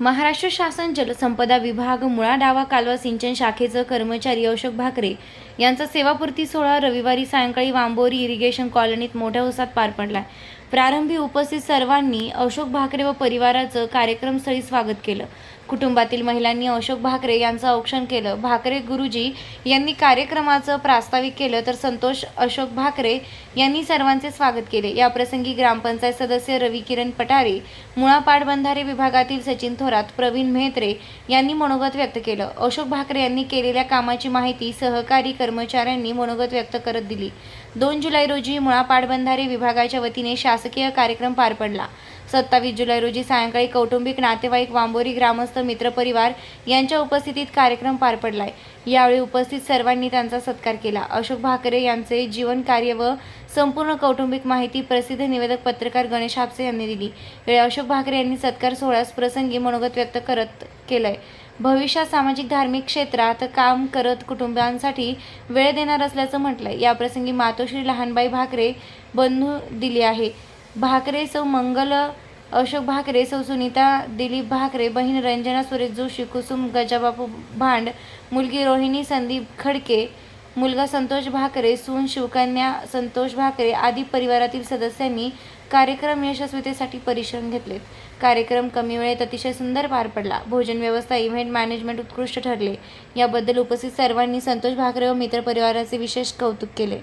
महाराष्ट्र शासन जलसंपदा विभाग मुळा डावा कालवा सिंचन शाखेचं कर्मचारी अशोक भाकरे यांचा सेवापूर्ती सोहळा रविवारी सायंकाळी वांबोरी इरिगेशन कॉलनीत मोठ्या उत्साहात पार पडला प्रारंभी उपस्थित सर्वांनी अशोक भाकरे व परिवाराचं कार्यक्रमस्थळी स्वागत केलं. कुटुंबातील महिलांनी अशोक भाकरे यांचं औक्षण केलं. भाकरे गुरुजी यांनी कार्यक्रमाचं प्रास्ताविक केलं तर संतोष अशोक भाकरे यांनी सर्वांचे स्वागत केले. याप्रसंगी ग्रामपंचायत सदस्य रवी किरण पटारे मुळा पाटबंधारे विभागातील सचिन थोरात प्रवीण मेहत्रे यांनी मनोगत व्यक्त केलं. अशोक भाकरे यांनी केलेल्या कामाची माहिती सहकारी कर्मचाऱ्यांनी मनोगत व्यक्त करत दिली. दोन जुलै रोजी मुळा पाटबंधारे विभागाच्या वतीने शासकीय कार्यक्रम पार पडला. सत्तावीस जुलै रोजी सायंकाळी कौटुंबिक नातेवाईक वांबोरी ग्रामस्थ मित्रपरिवार यांच्या उपस्थितीत कार्यक्रम पार पडलाय. यावेळी उपस्थित सर्वांनी त्यांचा सत्कार केला. अशोक भाकरे यांचे जीवन कार्य व संपूर्ण कौटुंबिक माहिती प्रसिद्ध निवेदक पत्रकार गणेश हापसे यांनी दिली. यावेळी अशोक भाकरे यांनी सत्कार सोहळ्यास प्रसंगी मनोगत व्यक्त करत केलंय. भविष्यात सामाजिक धार्मिक क्षेत्रात काम करत कुटुंबांसाठी वेळ देणार असल्याचं म्हटलंय. याप्रसंगी मातोश्री लहानबाई भाकरे बंधू दिली आहे. भाकरे सौ मंगल अशोक भाकरे सौ सुनीता दिलीप भाकरे बहीण रंजना सुरेश जोशी कुसुम गजाबापू भांड मुलगी रोहिणी संदीप खडके मुलगा संतोष भाकरे सून शिवकन्या संतोष भाकरे आदी परिवारातील सदस्यांनी कार्यक्रम यशस्वीतेसाठी परिश्रम घेतलेत कार्यक्रम कमी वेळेत अतिशय सुंदर पार पडला. भोजन व्यवस्था इव्हेंट मॅनेजमेंट उत्कृष्ट ठरले. याबद्दल उपस्थित सर्वांनी संतोष भाकरे व मित्रपरिवाराचे विशेष कौतुक केले.